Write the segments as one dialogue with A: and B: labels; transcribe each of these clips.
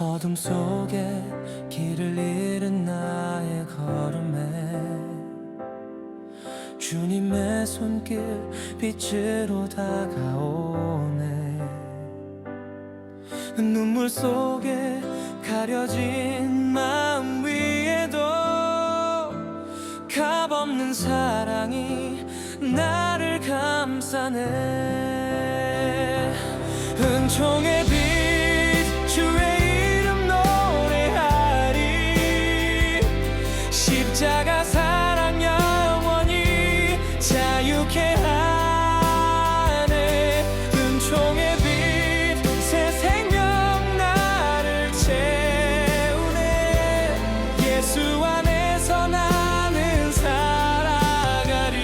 A: 어둠 속에 길을 잃은 나의 걸음에 주님의 손길 빛으로 다가오네. 눈물 속에 가려진 마음 위에도 값없는 사랑이 나를 감싸네. 은총의 십자가 사랑 영원히 자유케 하네. 은총의 빛 새 생명 나를 채우네. 예수 안에서 나는 살아가리.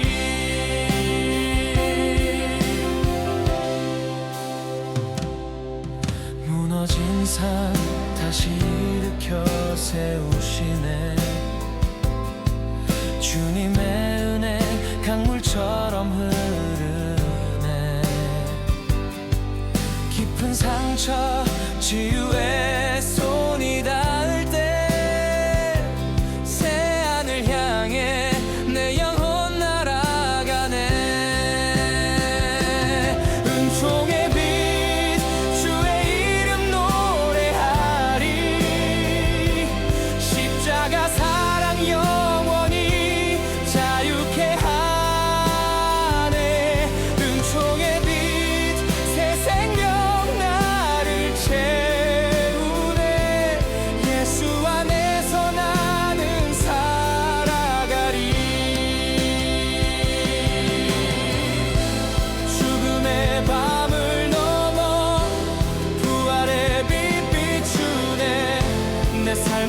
A: 무너진 산 다시 일으켜 세우시네 상처 치유해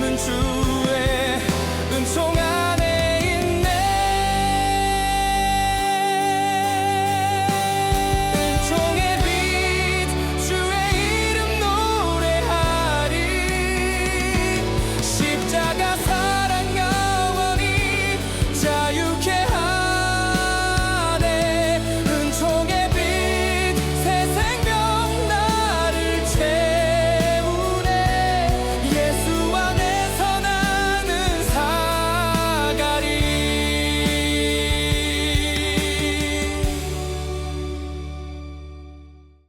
A: and true